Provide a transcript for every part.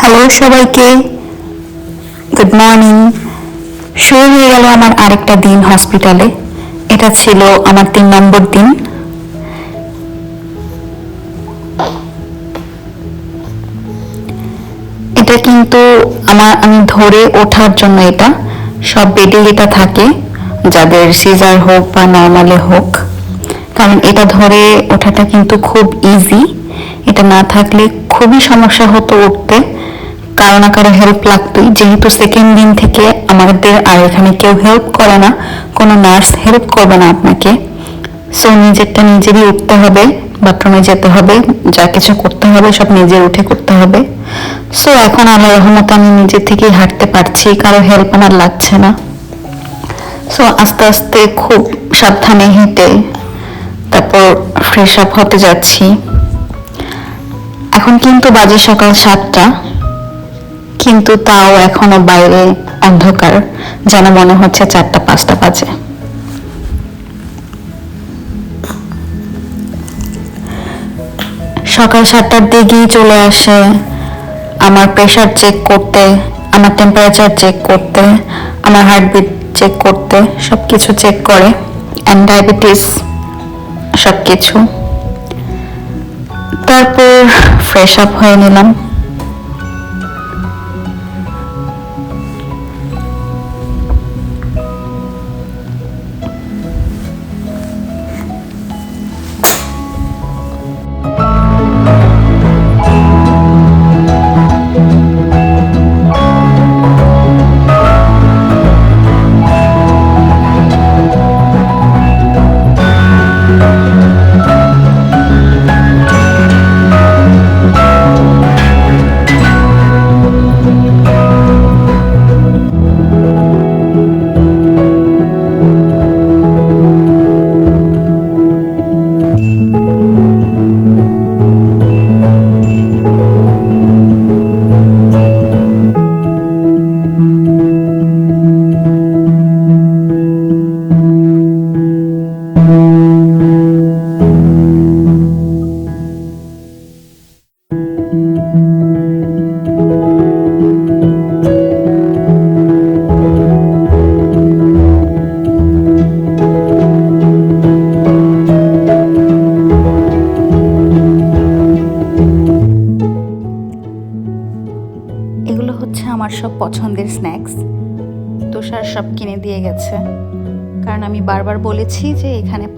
Hello সবাইকে। Good morning শুরু হয়ে গেল আমার আরেকটা দিন হসপিটালে এটা ছিল আমার তিন নম্বর দিন। এটা কিন্তু আমার, আমি ধরে ওঠার জন্য এটা। সব বেডে এটা থাকে, যাদের সিজার হোক বা নর্মালে হোক। কারণ এটা ধরে ওঠাটা কিন্তু খুব ইজি এটা না থাকলে খুবই সমস্যা হতো উঠতে। কারও না কারও হেল্প লাগতোই। যেহেতু সেকেন্ড দিন থেকে আমাদের আর এখানে কেউ হেল্প করে না, কোনো নার্স হেল্প করবে না আপনাকে। সো নিজেরটা নিজেরই উঠতে হবে বাথরুমে যেতে হবে, যা কিছু করতে হবে সব নিজের উঠে করতে হবে। সো এখন আল্লাহ রহমতে, আমি নিজে থেকেই হাঁটতে পারছি, কারও হেল্প আমার লাগছে না। সো আস্তে আস্তে খুব সাবধানে হেঁটে তারপর ফ্রেশ আপ হতে যাচ্ছি। এখন কিন্তু বাজে সকাল সাতটা, কিন্তু তাও এখনও বাইরে অন্ধকার, যেন মনে হচ্ছে চারটা, পাঁচটা বাজে। সকাল সাতটার দিকেই চলে আসে আমার প্রেশার চেক করতে, আমার টেম্পারেচার চেক করতে, আমার হার্টবিট চেক করতে সব কিছু চেক করে অ্যান্ড ডায়াবেটিস সব কিছু তারপর ফ্রেশ আপ হয়ে নিলাম।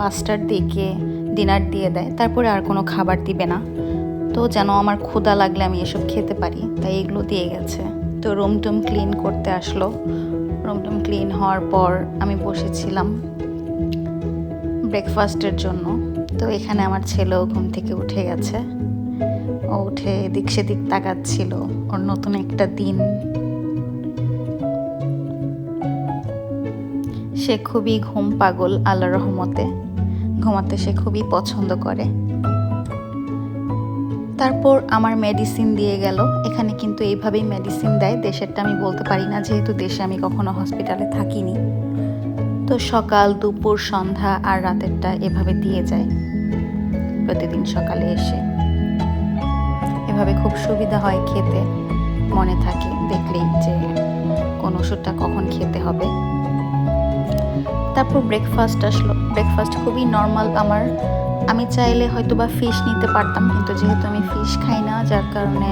পাঁচটার দিকে ডিনার দিয়ে দেয়, তারপরে আর কোনো খাবার দিবে না। তো যেন আমার ক্ষুধা লাগলে আমি এসব খেতে পারি, তাই এগুলো দিয়ে গেছে। তো রুম টুম ক্লিন করতে আসলো। রুম টুম ক্লিন হওয়ার পর আমি বসেছিলাম ব্রেকফাস্টের জন্য। তো এখানে আমার ছেলেও ঘুম থেকে উঠে গেছে। ও উঠে এদিক সেদিক তাকাচ্ছিল, ওর নতুন একটা দিন। সে খুবই ঘুম পাগল আল্লাহ রহমতে। ঘুমাতে সে খুবই পছন্দ করে। তারপর আমার মেডিসিন দিয়ে গেল। এখানে কিন্তু এইভাবেই মেডিসিন দেয়। দেশেরটা আমি বলতে পারি না, যেহেতু দেশে আমি কখনো হসপিটালে থাকিনি। তো সকাল, দুপুর, সন্ধ্যা আর রাতেরটা এভাবে দিয়ে যায়। প্রতিদিন সকালে এসে। এভাবে খুব সুবিধা হয় খেতে। মনে থাকে দেখলেই যে কোন ওষুধটা কখন খেতে হবে। তারপর ব্রেকফাস্ট আসলো। ব্রেকফাস্ট খুবই নর্মাল আমার। আমি চাইলে হয়তো বা ফিশ নিতে পারতাম, কিন্তু যেহেতু আমি ফিশ খাই না, যার কারণে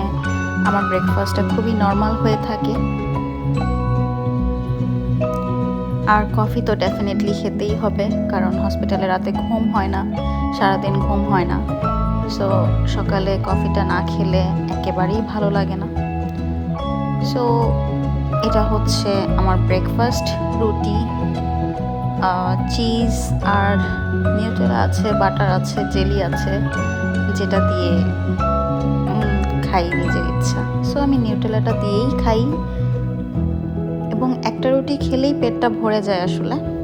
আমার ব্রেকফাস্টটা খুবই নর্মাল হয়ে থাকে। আর কফি তো ডেফিনেটলি খেতেই হবে, কারণ হসপিটালে রাতে ঘুম হয় না, সারাদিন ঘুম হয় না। সো সকালে কফিটা না খেলে একেবারেই ভালো লাগে না। সো এটা হচ্ছে আমার ব্রেকফাস্ট রুটি চিজ আর নিউটেলা আছে, বাটার আছে, জেলি আছে, যেটা দিয়ে খাই নিজের ইচ্ছা। সো আমি নিউটেলাটা দিয়েই খাই। এবং একটা রুটি খেলেই পেটটা ভরে যায় আসলে।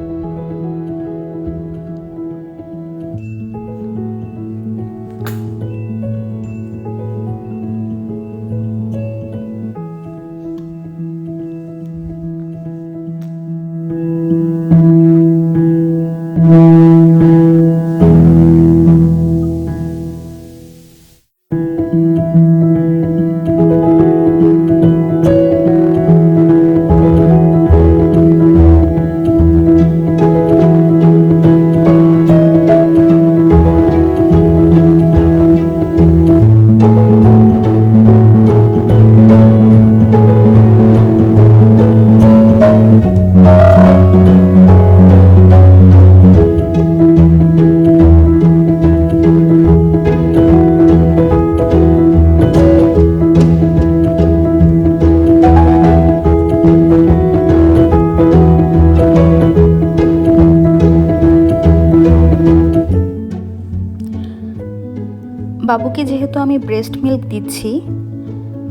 ব্রেস্ট মিল্ক দিচ্ছি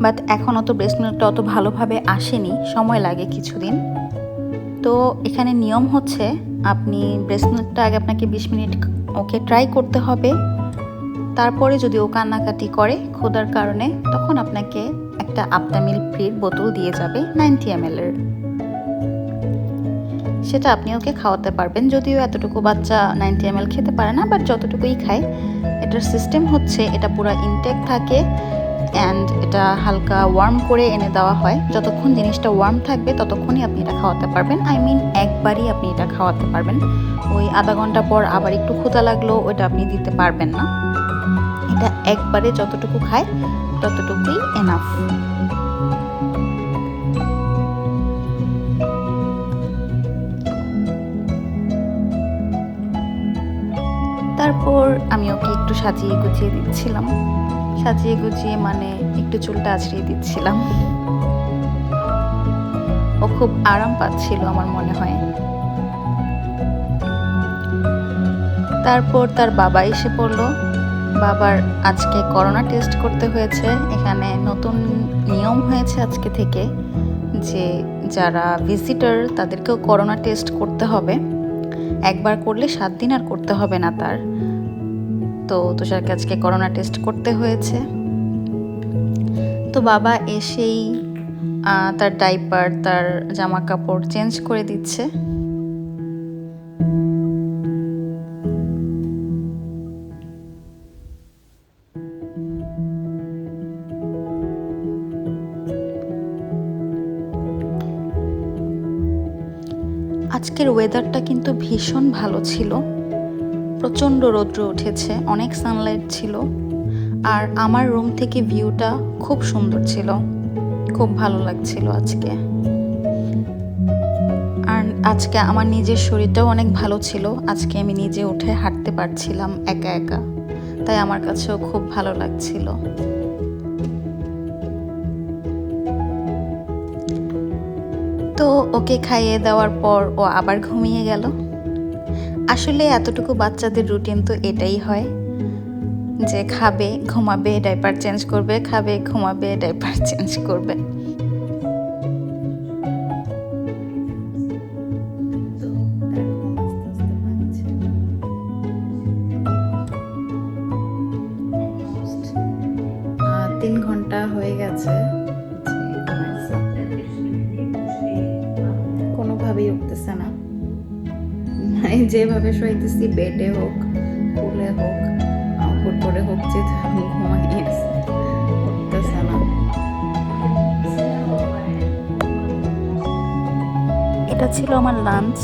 বাট এখনও তো ব্রেস্ট মিল্কটা অত ভালোভাবে আসেনি, সময় লাগে কিছুদিন। তো এখানে নিয়ম হচ্ছে, আপনি ব্রেস্ট মিল্কটা আগে আপনাকে বিশ মিনিট ওকে ট্রাই করতে হবে, তারপরে যদি ও কান্নাকাটি করে ক্ষুধার কারণে, তখন আপনাকে একটা মিল্ক ফ্রির বোতল দিয়ে যাবে নাইনটি এম এর। সেটা আপনি ওকে খাওয়াতে পারবেন, যদিও এতটুকু বাচ্চা নাইনটি এম খেতে পারে না বাট যতটুকুই খায় এটার সিস্টেম হচ্ছে, এটা পুরো ইনটেক থাকে অ্যান্ড এটা হালকা ওয়ার্ম করে এনে দেওয়া হয়। যতক্ষণ জিনিসটা ওয়ার্ম থাকবে, ততক্ষণই আপনি এটা খাওয়াতে পারবেন। আই মিন একবারই আপনি এটা খাওয়াতে পারবেন। ওই আধা ঘণ্টা পর আবার একটু ক্ষুধা লাগল ওটা আপনি দিতে পারবেন না। এটা একবারে যতটুকু খায়, ততটুকুই এনাফ তারপর আমি ওকে একটু সাজিয়ে গুছিয়ে দিচ্ছিলাম। সাজিয়ে গুছিয়ে মানে একটু চুলটা আছড়িয়ে দিচ্ছিলাম। ও খুব আরাম পাচ্ছিল আমার মনে হয়। তারপর তার বাবা এসে পড়ল। বাবার আজকে করোনা টেস্ট করতে হয়েছে। এখানে নতুন নিয়ম হয়েছে আজকে থেকে যে যারা ভিজিটার তাদেরকেও করোনা টেস্ট করতে হবে। একবার করলে সাত দিন আর করতে হবে না তার। তো তুষারকে আজকে করোনা টেস্ট করতে হয়েছে। তো বাবা এসেই তার ডাইপার, তার জামা কাপড় চেঞ্জ করে দিচ্ছে। আজকের ওয়েদারটা কিন্তু ভীষণ ভালো ছিল। প্রচণ্ড রৌদ্র উঠেছে, অনেক সানলাইট ছিল, আর আমার রুম থেকে ভিউটা খুব সুন্দর ছিল, খুব ভালো লাগছিল আজকে। আর আজকে আমার নিজের শরীরটাও অনেক ভালো ছিল, আজকে আমি নিজে উঠে হাঁটতে পারছিলাম একা একা, তাই আমার কাছেও খুব ভালো লাগছিল। তো ওকে খাইয়ে দেওয়ার পর ও আবার ঘুমিয়ে গেল। আসলে এতটুকু বাচ্চাদের রুটিন তো এটাই হয় যে খাবে, ঘুমাবে ডাইপার চেঞ্জ করবে, খাবে, ঘুমাবে ডাইপার চেঞ্জ করবে। যেভাবে বেডে হোক কুলে হোক উপর করে হোক, যে ঘুমাই এটা ছিল আমার লাঞ্চ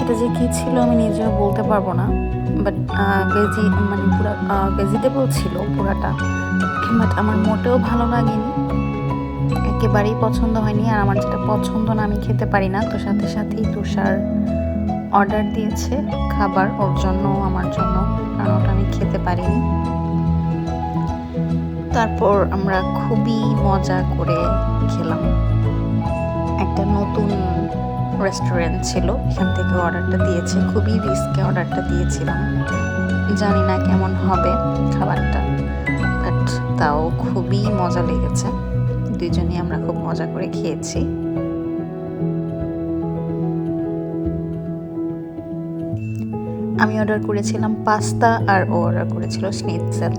এটা যে কি ছিল আমি নিজেও বলতে পারব না বাট ভেজি মানে পুরো ভেজিটেবল ছিল পুরাটা। বাট আমার মোটেও ভালো লাগেনি। একেবারেই পছন্দ হয়নি, আর আমার যেটা পছন্দ না আমি খেতে পারি না। তো সাথে সাথেই তুষার অর্ডার দিয়েছে খাবার ওর জন্য আমার জন্য কারণ ওটা আমি খেতে পারিনি। তারপর আমরা খুবই মজা করে খেলাম। একটা নতুন রেস্টুরেন্ট ছিল, এখান থেকে অর্ডারটা দিয়েছে। খুবই রিস্কে অর্ডারটা দিয়েছিলাম। জানি না কেমন হবে খাবারটা, বাট তাও খুবই মজা লেগেছে। দুইজনই আমরা খুব মজা করে খেয়েছি। আমি অর্ডার করেছিলাম পাস্তা আর ও অর্ডার করেছিল স্নিটসেল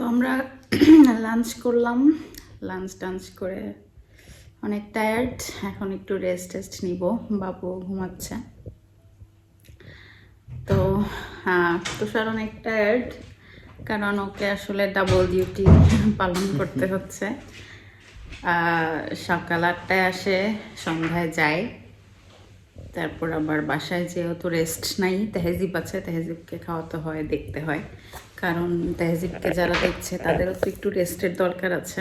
তো আমরা লাঞ্চ করলাম, লাঞ্চ টাঞ্চ করে অনেক টায়ার্ড এখন একটু রেস্ট টেস্ট নিব, বাবু ঘুমাচ্ছে। তো হ্যাঁ তুষার অনেক টায়ার্ড কারণ ওকে আসলে ডাবল ডিউটি পালন করতে হচ্ছে। সকাল আটটায় আসে, সন্ধ্যায় যায়। তারপর আবার বাসায় যেহেতু রেস্ট নাই, তেহেজিব আছে, তেহেজিবকে খাওয়াতে হয়, দেখতে হয়। কারণ তেহেজিবকে যারা দেখছে তাদেরও তো একটু রেস্টের দরকার আছে।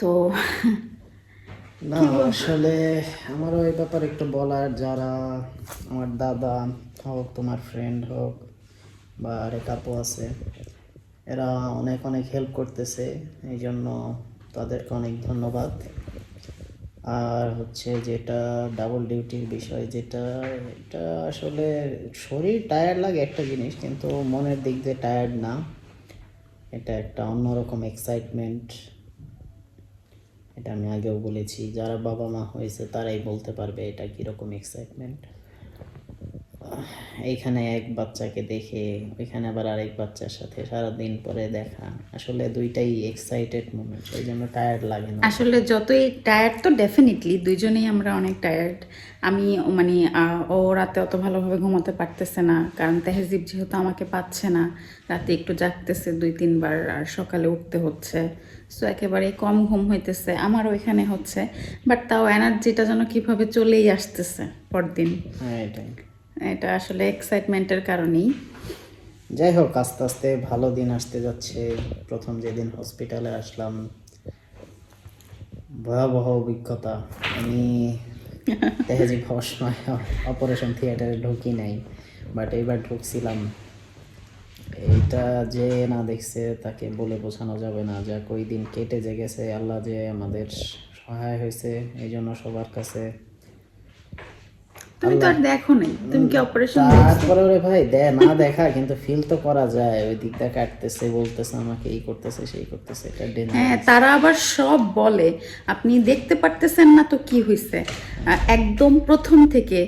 তো না আসলে আমারও এই ব্যাপারে একটু বলার যারা আমার দাদা হোক তোমার ফ্রেন্ড হোক বা আরেক আপু আছে এরা অনেক অনেক হেল্প করতেছে এই জন্য তাদেরকে অনেক ধন্যবাদ। আর হচ্ছে যেটা ডাবল ডিউটির বিষয় যেটা, এটা আসলে শরীর টায়ার্ড লাগে একটা জিনিস, কিন্তু মনের দিক দিয়ে টায়ার্ড না। এটা একটা অন্যরকম এক্সাইটমেন্ট এটা আমি আগেও বলেছি, যারা বাবা মা হয়েছে তারাই বলতে পারবে এটা কীরকম এক্সাইটমেন্ট এইখানে এক বাচ্চাকে দেখে ওইখানে আবার আরেক বাচ্চার সাথে সারাদিন পরে দেখা। আসলে দুইটাই এক্সাইটেড মোমেন্ট এই জন্য টায়ার্ড লাগে না। আসলে যতই টায়ার্ড তো ডেফিনেটলি দুইজনেই আমরা অনেক টায়ার্ড আমি মানে ও রাতে অত ভালোভাবে ঘুমাতে পারতেছে না কারণ তেহজিব যেহেতু আমাকে পাচ্ছে না রাতে একটু জাগতেছে দুই তিনবার আর সকালে উঠতে হচ্ছে। সো একেবারে কম ঘুম হইতেছে আমারও এখানে হচ্ছে বাট তাও এনার্জিটা যেন কীভাবে চলেই আসতেছে পরদিন। হ্যাঁ এটাই। এটা আসলে এক্সাইটমেন্টের কারণেই। যাই হোক আস্তে আস্তে ভালো দিন আসতে যাচ্ছে। প্রথম যেদিন হসপিটালে আসলাম ভয়াবহ অভিজ্ঞতা। আমি তেহাজিব হওয়ার সময় অপারেশন থিয়েটারে ঢুকি নাই বাট এইবার ঢুকছিলাম। এইটা যে না দেখছে তাকে বলে বোঝানো যাবে না। যা ওই দিন কেটে যে গেছে আল্লাহ যে আমাদের সহায় হয়েছে এই জন্য সবার কাছে তুমি তো আর দেখো নাই। তুমি কি অপারেশন তারপরে ওরে ভাই দে না দেখা কিন্তু ফিল তো করা যায়। ওই দিকটা কাটতেছে বলতেছে আমাকে এই করতেছে সেই করতেছে এটা ডেঞ্জার হ্যাঁ তারা আবার সব বলে আপনি দেখতে পারতেছেন না তো কি হয়েছে একদম প্রথম থেকে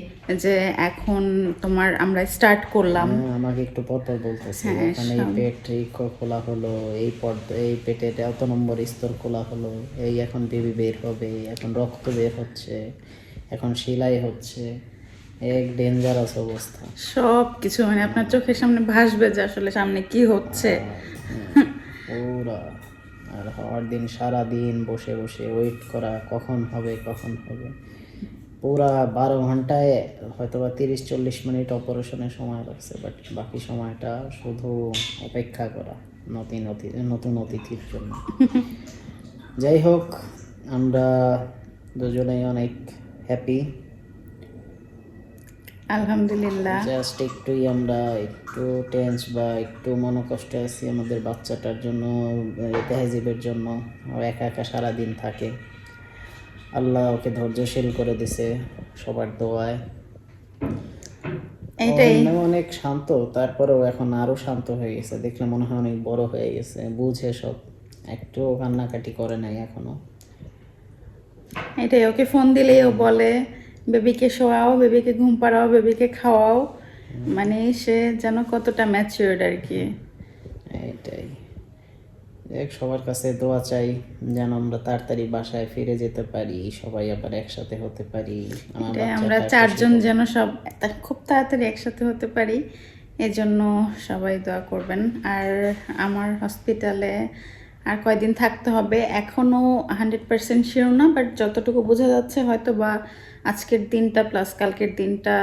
যে এখন তোমার আমরা স্টার্ট করলাম। হ্যাঁ, আমাকে একটু পর পর বলতেছে হ্যাঁ, এখানে এই পেট এই খোলা হলো এই পর এই পেটের এত নম্বর স্তর খোলা হলো এই এখন বেবি বের হবে এখন রক্ত বের হচ্ছে এখন সেলাই হচ্ছে। এক ডেঞ্জারাস অবস্থা। সব কিছু মানে আপনার চোখের সামনে ভাসবে যে আসলে সামনে কি হচ্ছে। পুরা। আর হওয়ার দিন সারা দিন বসে বসে ওয়েট করা কখন হবে কখন হবে। পুরা বারো ঘন্টায় হয়তো বা তিরিশ চল্লিশ মিনিট অপারেশনের সময় লাগছে বাট বাকি সময়টা শুধু অপেক্ষা করা নতুন অতিথি নতুন অতিথির জন্য। যাই হোক আমরা দুজনেই অনেক হ্যাপি আলহামদুলিল্লাহ। জাস্ট একটুই আমরা একটু টেন্স বা একটু মনোকষ্টে আছি আমাদের বাচ্চাটার জন্য তেহাজিবের জন্য। একা একা সারাদিন থাকে। আল্লাহ ওকে ধৈর্যশীল করে দিছে সবার দোয়ায়। এইটাই। অনেক শান্ত তারপরেও এখন আরও শান্ত হয়ে গেছে। দেখলে মনে হয় অনেক বড় হয়ে গেছে বুঝে সব। একটু কান্নাকাটি করে নাই এখনও। এটাই ওকে ফোন দিলেই ও বলে বেবিকে শোয়াও বেবিকে ঘুম পাড়াও বেবিকে খাওয়াও। মানে সে যেন কতটা ম্যাচিওর্ড আর কি। এইটাই। দেখ সবার কাছে দোয়া চাই যেন আমরা তাড়াতাড়ি বাসায় ফিরে যেতে পারি সবাই আবার একসাথে হতে পারি আমার আমরা চারজন যেন সব খুব তাড়াতাড়ি একসাথে হতে পারি এজন্য সবাই দোয়া করবেন। আর আমার হসপিটালে আর কয়দিন থাকতে হবে এখনও হান্ড্রেড পার্সেন্ট শিওর না বাট যতটুকু বোঝা যাচ্ছে হয়তো বা আজকের দিনটা প্লাস কালকের দিনটা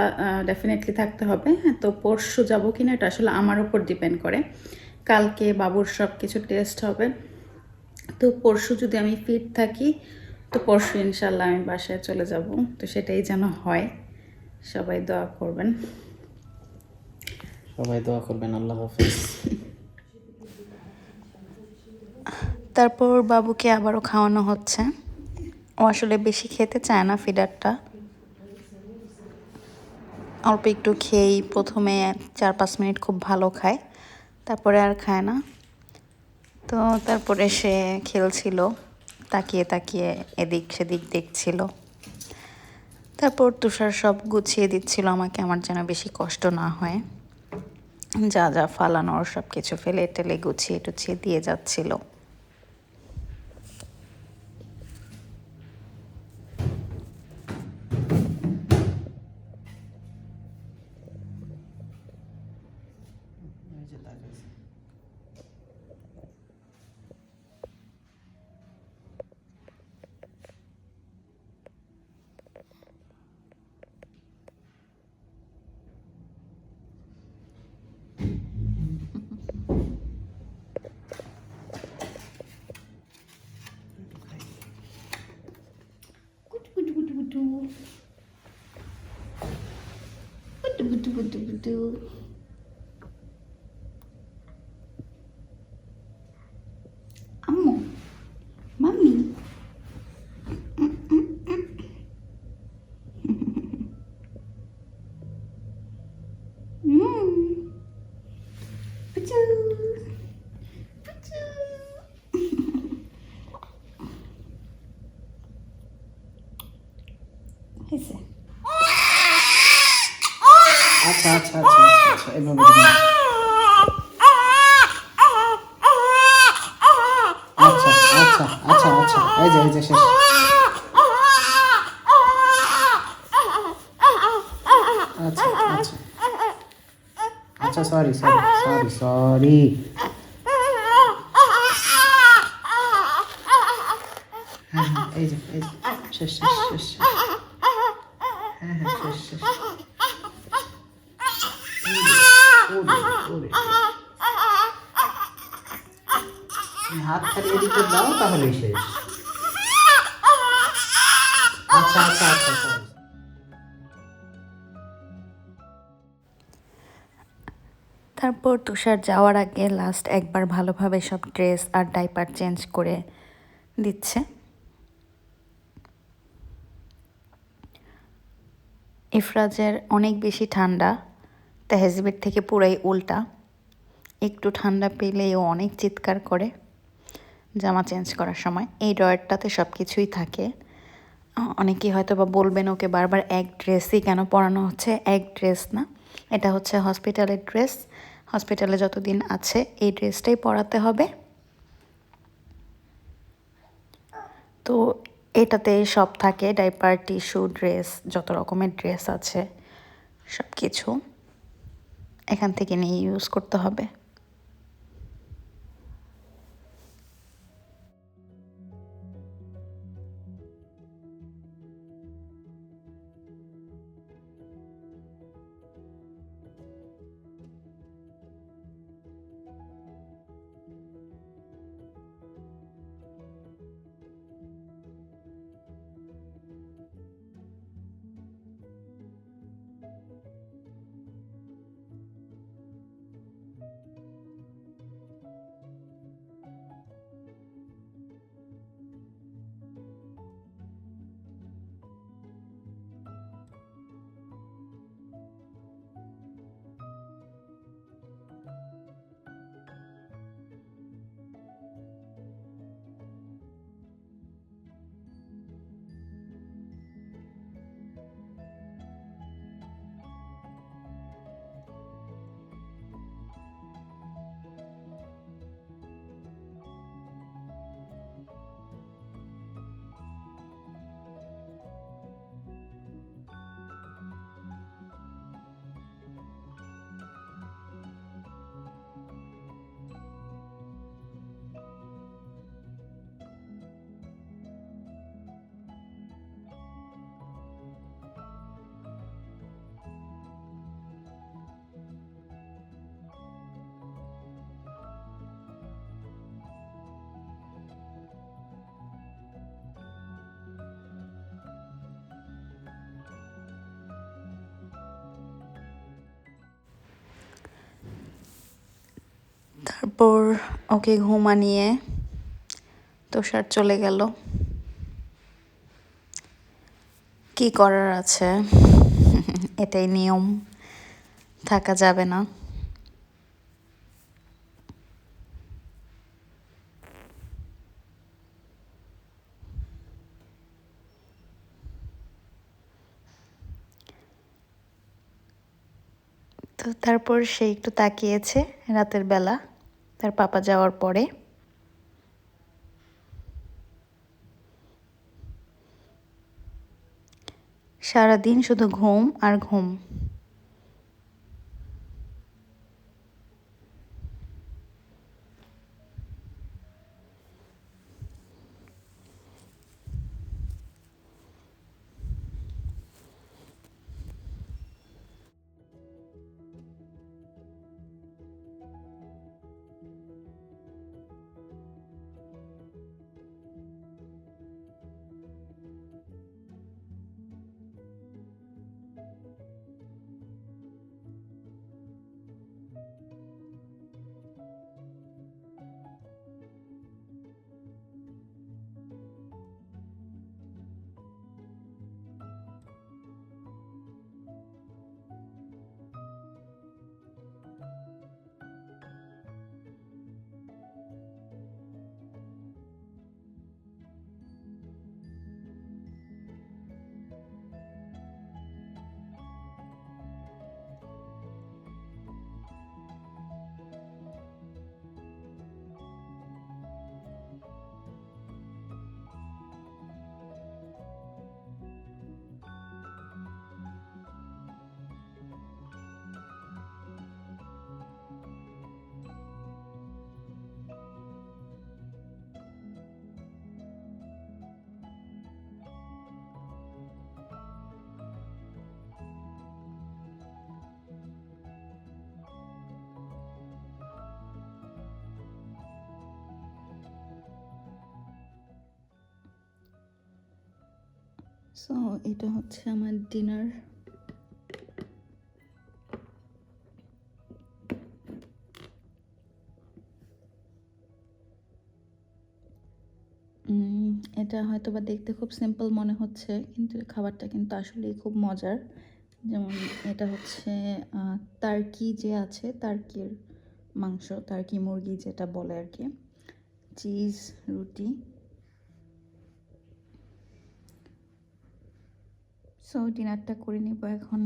ডেফিনেটলি থাকতে হবে। হ্যাঁ, তো পরশু যাব কিনা এটা আসলে আমার উপর ডিপেন্ড করে। কালকে বাবুর সব কিছু টেস্ট হবে। তো পরশু যদি আমি ফিট থাকি তো পরশু ইনশাল্লাহ আমি বাসায় চলে যাব। তো সেটাই যেন হয়। সবাই দোয়া করবেন। সবাই দোয়া করবেন আল্লাহ হাফিজ। তারপর বাবুকে আবারও খাওয়ানো হচ্ছে। ও আসলে বেশি খেতে চায় না ফিডারটা অল্প একটু খেয়েই প্রথমে চার পাঁচ মিনিট খুব ভালো খায়, তারপরে আর খায় না। তো তারপরে সে খেলছিল, তাকিয়ে তাকিয়ে এদিক সেদিক দেখছিল। তারপর তুষার সব গুছিয়ে দিচ্ছিল আমাকে, আমার যেন বেশি কষ্ট না হয়। যা যা ফালানোর সব কিছু ফেলে টেলে গুছিয়ে টুছিয়ে দিয়ে যাচ্ছিল। নিচে তাকাইছি do do do 음. 부추. Sorry sorry এই যে এই যে, শেষ শেষ শেষ হ্যাঁ হ্যাঁ শেষ শেষ হাত খালি এদিকে দাও তাহলেই শেষ। আচ্ছা আচ্ছা আচ্ছা sorry. তারপর তুষার যাওয়ার আগে লাস্ট একবার ভালোভাবে সব ড্রেস আর ডাইপার চেঞ্জ করে দিচ্ছে। ইফরাজের অনেক বেশি ঠান্ডা, তেহজিবের থেকে পুরাই উল্টা। একটু ঠান্ডা পেলেই ও অনেক চিৎকার করে জামা চেঞ্জ করার সময়। এই ড্রয়ারটাতে সব কিছুই থাকে। অনেকেই হয়তো বা বলবেন ওকে বারবার, এক ড্রেসই কেন পরানো হচ্ছে? এক ড্রেস না। এটা হচ্ছে হসপিটালের ড্রেস হসপিটালে যতদিন আছে, এই ড্রেসটাই পরাতে হবে। তো এটাতে সব থাকে, ডাইপার, টিস্যু, ড্রেস, যত রকমের ড্রেস আছে সব কিছু এখান থেকে নিয়ে ইউজ করতে হবে। তারপর ওকে ঘুমানিয়ে তুষার চলে গেল। কি করার আছে? এটাই নিয়ম। থাকা যাবে না। তো তারপর সে একটু তাকিয়েছে রাতের বেলা। তার পাপা যাওয়ার পরে। সারাদিন শুধু ঘুম আর ঘুম। সো এটা হচ্ছে আমার ডিনার এটা হয়তো বা দেখতে খুব সিম্পল মনে হচ্ছে, কিন্তু খাবারটা কিন্তু আসলেই খুব মজার। যেমন এটা হচ্ছে টার্কি যে আছে টার্কির মাংস টার্কি মুরগি যেটা বলে আর কি চিজ রুটি। সো ডিনারটা করে নিব এখন।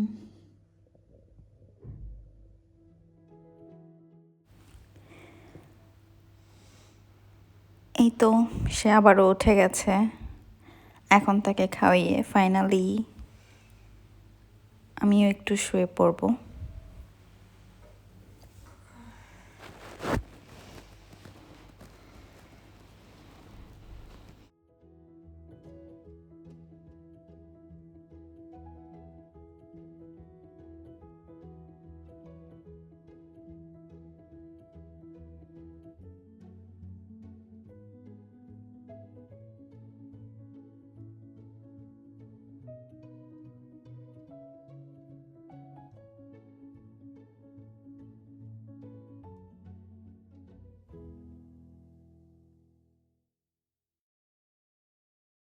এই তো, সে আবারও উঠে গেছে। এখন তাকে খাওয়াইয়ে ফাইনালি আমিও একটু শুয়ে পড়ব।